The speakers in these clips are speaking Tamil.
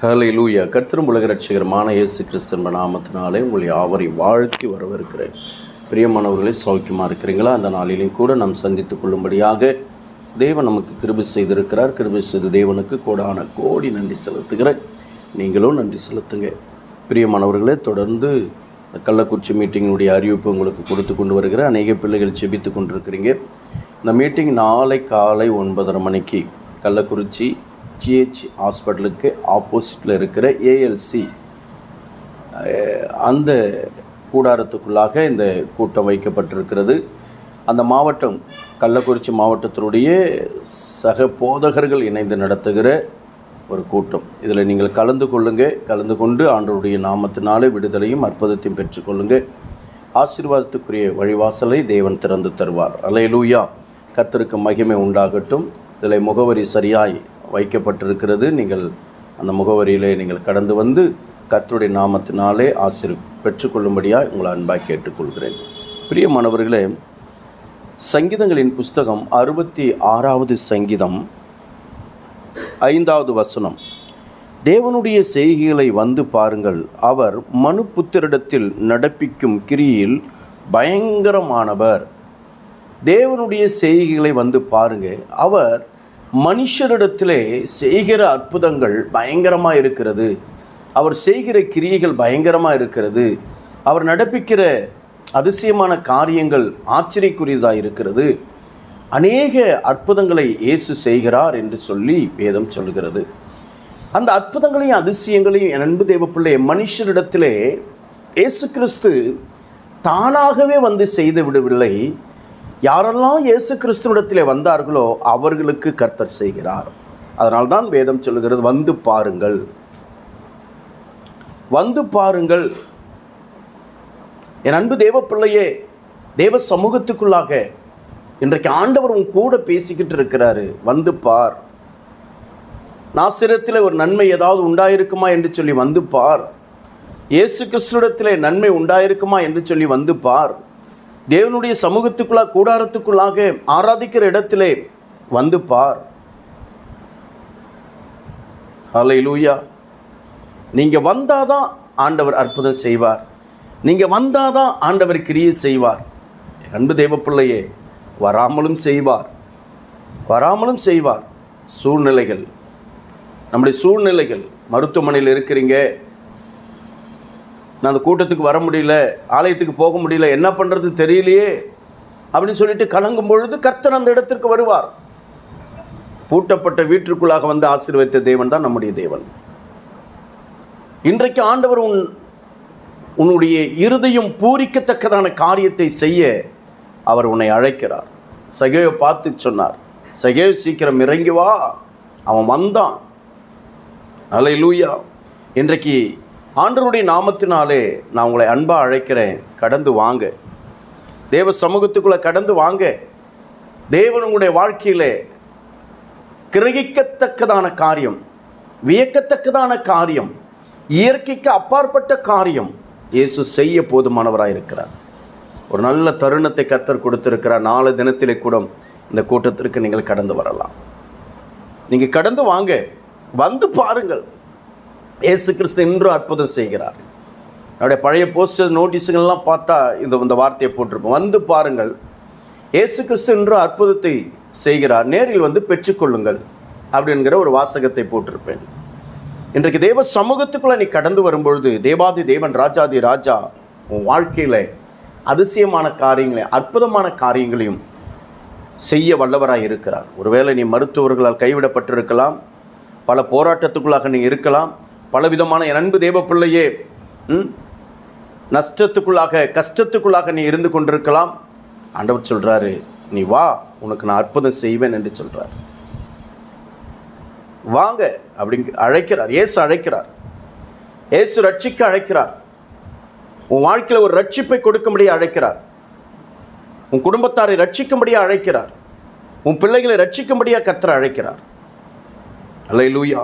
ஹலை லூயா கர்த்தரும் உலக ரட்சிகரமான இயேசு கிறிஸ்தன் நாமத்தினாலே உங்களை யாவரை வாழ்த்தி வரவிருக்கிறேன் பிரியமானவர்களை சௌக்கியமாக இருக்கிறீங்களா? அந்த நாளிலும் கூட நாம் சந்தித்து கொள்ளும்படியாக தேவன் நமக்கு கிருபி செய்திருக்கிறார். கிருபி செய்த தேவனுக்கு கோடான கோடி நன்றி செலுத்துகிறேன். நீங்களும் நன்றி செலுத்துங்க. பிரியமானவர்களே தொடர்ந்து கள்ளக்குறிச்சி மீட்டிங்கினுடைய அறிவிப்பு உங்களுக்கு கொடுத்து கொண்டு வருகிற அநேக பிள்ளைகள் செபித்து கொண்டிருக்கிறீங்க. இந்த மீட்டிங் நாளை காலை ஒன்பதரை மணிக்கு கள்ளக்குறிச்சி ஜிஹெச் ஹாஸ்பிட்டலுக்கு ஆப்போசிட்டில் இருக்கிற ஏஎல்சி. அந்த கூடாரத்துக்குள்ளாக இந்த கூட்டம் வைக்கப்பட்டிருக்கிறது. அந்த மாவட்டம் கள்ளக்குறிச்சி மாவட்டத்தினுடைய சக போதகர்கள் இணைந்து நடத்துகிற ஒரு கூட்டம். இதில் நீங்கள் கலந்து கொள்ளுங்கள் கலந்து கொண்டு ஆண்டருடைய நாமத்தினாலே விடுதலையும் அற்புதத்தையும் பெற்றுக்கொள்ளுங்கள் ஆசீர்வாதத்துக்குரிய வழிவாசலை தேவன் திறந்து தருவார். அலையலூயா கத்திற்கு மகிமை உண்டாகட்டும். இதில் முகவரி சரியாய் வைக்கப்பட்டிருக்கிறது. நீங்கள் அந்த முகவரியிலே நீங்கள் கடந்து வந்து கர்த்தருடைய நாமத்தினாலே ஆசிரி பெற்றுக்கொள்ளும்படியாக உங்களை அன்பாக கேட்டுக்கொள்கிறேன். பிரியமானவர்களே சங்கீதங்களின் புஸ்தகம் அறுபத்தி ஆறாவது சங்கீதம் ஐந்தாவது வசனம். தேவனுடைய செய்கைகளை வந்து பாருங்கள். அவர் மனு புத்திரிடத்தில் நடப்பிக்கும் கிரியில் பயங்கரமானவர். தேவனுடைய செய்கைகளை வந்து பாருங்கள் அவர் மனுஷரிடத்திலே செய்கிற அற்புதங்கள் பயங்கரமாக இருக்கிறது. அவர் செய்கிற கிரியைகள் பயங்கரமாக இருக்கிறது. அவர் நடப்பிக்கிற அதிசயமான காரியங்கள் ஆச்சரியக்குரியதாக இருக்கிறது. அநேக அற்புதங்களை இயேசு செய்கிறார் என்று சொல்லி வேதம் சொல்கிறது. அந்த அற்புதங்களையும் அதிசயங்களையும் என் அன்பு தேவப்பிள்ளை மனுஷரிடத்திலே இயேசு கிறிஸ்து தானாகவே வந்து செய்து விடவில்லை. யாரெல்லாம் இயேசு கிறிஸ்துவிடத்திலே வந்தார்களோ அவர்களுக்கு கர்த்தர் செய்கிறார். அதனால்தான் வேதம் சொல்லுகிறது வந்து பாருங்கள். வந்து பாருங்கள். என் அன்பு தேவ பிள்ளையே தேவ சமூகத்துக்குள்ளாக இன்றைக்கு ஆண்டவர் உன் கூட பேசிக்கிட்டு இருக்கிறாரு. வந்து பார். நாசிரத்தில் ஒரு நன்மை ஏதாவது உண்டாயிருக்குமா என்று சொல்லி வந்து பார். இயேசு கிறிஸ்துடத்திலே நன்மை உண்டாயிருக்குமா என்று சொல்லி வந்து பார். தேவனுடைய சமூகத்துக்குள்ளாக கூடாரத்துக்குள்ளாக ஆராதிக்கிற இடத்திலே வந்து பார். ஹலை லூயா நீங்கள் வந்தாதான் ஆண்டவர் அற்புதம் செய்வார். நீங்கள் வந்தாதான் ஆண்டவர் கிரியை செய்வார். அன்பு தேவப்பிள்ளையே வராமலும் செய்வார். வராமலும் செய்வார். சூழ்நிலைகள். நம்முடைய சூழ்நிலைகள். மருத்துவமனையில் இருக்கிறீங்க. நான் அந்த கூட்டத்துக்கு வர முடியல ஆலயத்துக்கு போக முடியல என்ன பண்ணுறது தெரியலையே அப்படின்னு சொல்லிட்டு கலங்கும் பொழுது கர்த்தர் அந்த இடத்திற்கு வருவார். பூட்டப்பட்ட வீட்டிற்குள்ளாக வந்து ஆசீர்வதித்த தேவன் தான் நம்முடைய தேவன். இன்றைக்கு ஆண்டவர் உன் உன்னுடைய இருதயம் பூரிக்கத்தக்கதான காரியத்தை செய்ய அவர் உன்னை அழைக்கிறார். சகையோ பார்த்து சொன்னார் சகையோ சீக்கிரம் இறங்கி வா. அவன் வந்தான். அலை லூயா இன்றைக்கு ஆண்டவருடைய நாமத்தினாலே நான் உங்களை அன்பாக அழைக்கிறேன். கடந்து வாங்க. தேவ சமூகத்துக்குள்ளே கடந்து வாங்க. தேவன் உங்களுடைய வாழ்க்கையிலே கிரகிக்கத்தக்கதான காரியம் வியக்கத்தக்கதான காரியம் இயற்கைக்கு அப்பாற்பட்ட காரியம் இயேசு செய்ய போதுமானவராக இருக்கிறார். ஒரு நல்ல தருணத்தை கத்தர் கொடுத்திருக்கிறார். நாலு தினத்திலே கூட இந்த கூட்டத்திற்கு நீங்கள் கடந்து வரலாம். நீங்கள் கடந்து வாங்க. வந்து பாருங்கள். இயேசு கிறிஸ்து இன்றும் அற்புதம் செய்கிறார். என்னுடைய பழைய போஸ்டர் நோட்டீஸுங்கள்லாம் பார்த்தா இந்த இந்த வார்த்தையை போட்டிருப்போம். வந்து பாருங்கள். இயேசு கிறிஸ்து இன்றும் அற்புதத்தை செய்கிறார். நேரில் வந்து பெற்றுக்கொள்ளுங்கள் அப்படிங்கிற ஒரு வாசகத்தை போட்டிருப்பேன். இன்றைக்கு தேவ சமூகத்துக்குள்ளே நீ கடந்து வரும்பொழுது தேவாதி தேவன் ராஜாதி ராஜா உன் வாழ்க்கையில் அதிசயமான காரியங்களை அற்புதமான காரியங்களையும் செய்ய வல்லவராக இருக்கிறார். ஒருவேளை நீ மருத்துவர்களால் கைவிடப்பட்டிருக்கலாம். பல போராட்டத்துக்குள்ளாக நீ இருக்கலாம். பலவிதமான என் அன்பு தேவ பிள்ளையே ம், நஷ்டத்துக்குள்ளாக கஷ்டத்துக்குள்ளாக நீ இருந்து கொண்டிருக்கலாம். ஆண்டவர் சொல்கிறாரு நீ வா உனக்கு நான் அற்புதம் செய்வேன் என்று சொல்கிறார் வாங்க அப்படிங்க அழைக்கிறார். ஏசு அழைக்கிறார். ஏசு ரட்சிக்க அழைக்கிறார். உன் வாழ்க்கையில் ஒரு ரட்சிப்பை கொடுக்கும்படியாக அழைக்கிறார். உன் குடும்பத்தாரை ரட்சிக்கும்படியாக அழைக்கிறார். உன் பிள்ளைகளை ரட்சிக்கும்படியாக கத்திர அழைக்கிறார். அல்ல லூயா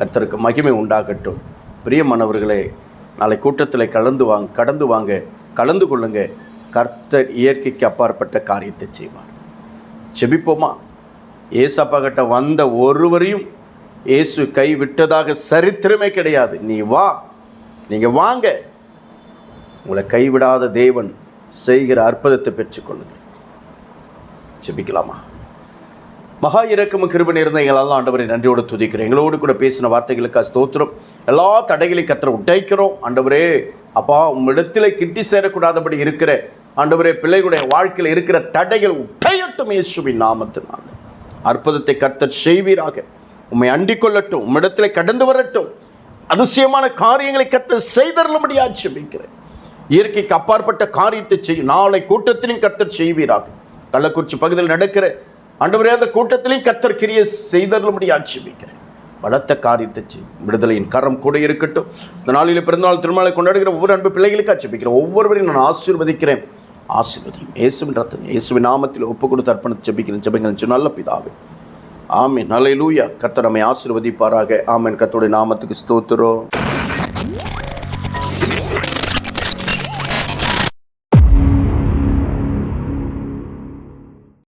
கர்த்தருக்கு மகிமை உண்டாகட்டும். பிரியமானவர்களே நாளை கூட்டத்தில் கலந்து வாங்க கடந்து வாங்க கலந்து கொள்ளுங்க. கர்த்தர் இயற்கைக்கு அப்பாற்பட்ட காரியத்தை செய்வார். செபிப்போமா ஏசப்பா கிட்ட வந்த ஒருவரையும் இயேசு கை விட்டதாக சரித்திரமே கிடையாது. நீ வா நீங்கள் வாங்க. உங்களை கைவிடாத தேவன் செய்கிற அற்புதத்தை பெற்றுக்கொள்ளுங்க. செபிக்கலாமா மகா இறக்கமும் கிருப நேர்ந்த எங்களால் ஆண்டவரை நன்றியோடு துதிக்கிறோம் எங்களோடு கூட பேசின வார்த்தைகளுக்கு ஸ்தோத்திரம். எல்லா தடைகளையும் கத்திர உடைக்கிறோம். ஆண்டவரே அப்பா உம்மிடத்தில் கிட்டி சேரக்கூடாதபடி இருக்கிற ஆண்டவரே பிள்ளைகளுடைய வாழ்க்கையில் இருக்கிற தடைகள் உடையட்டும் இயேசுவின் நாமத்தினால். அற்புதத்தை கத்தர் செய்வீராக. உம்மை அண்டிக் கொள்ளட்டும் உம்மிடத்தில் கடந்து வரட்டும். அதிசயமான காரியங்களை கத்த செய்தருளும்படி ஆட்சேபிக்கிறேன் இயற்கைக்கு அப்பாற்பட்ட காரியத்தை செய்யும் நாளை கூட்டத்திலும் கத்தர் செய்வீராக. கள்ளக்குறிச்சி பகுதியில் நடக்கிற ஆண்டவரே அந்த கூட்டத்திலையும் கத்தர் கிரிய செய்தருளும்படி ஆட்சேபிக்கிறேன். பலத்த காரியத்தை செய்யும் விடுதலையின் கரம் கூட இருக்கட்டும். இந்த நாளில் பிறந்தநாள் திருமலை கொண்டாடுகிற ஒவ்வொரு அன்பு பிள்ளைகளுக்கு ஆட்சேபிக்கிறேன். ஒவ்வொருவரையும் நான் ஆசீர்வதிக்கிறேன். ஆசீர்வதியும். இயேசுவின் ரத்தம் இயேசுவின் நாமத்தில் ஒப்பு கொடுத்து அர்ப்பணத்தை ஜெபிக்கிறேன். ஜெபங்கள் நல்ல பிதாவே. ஆமீன். நல்ல லூயா கத்தர் நம்மை ஆசீர்வதிப்பாராக. ஆமீன். கத்தோடைய நாமத்துக்கு ஸ்தோத்திரம்.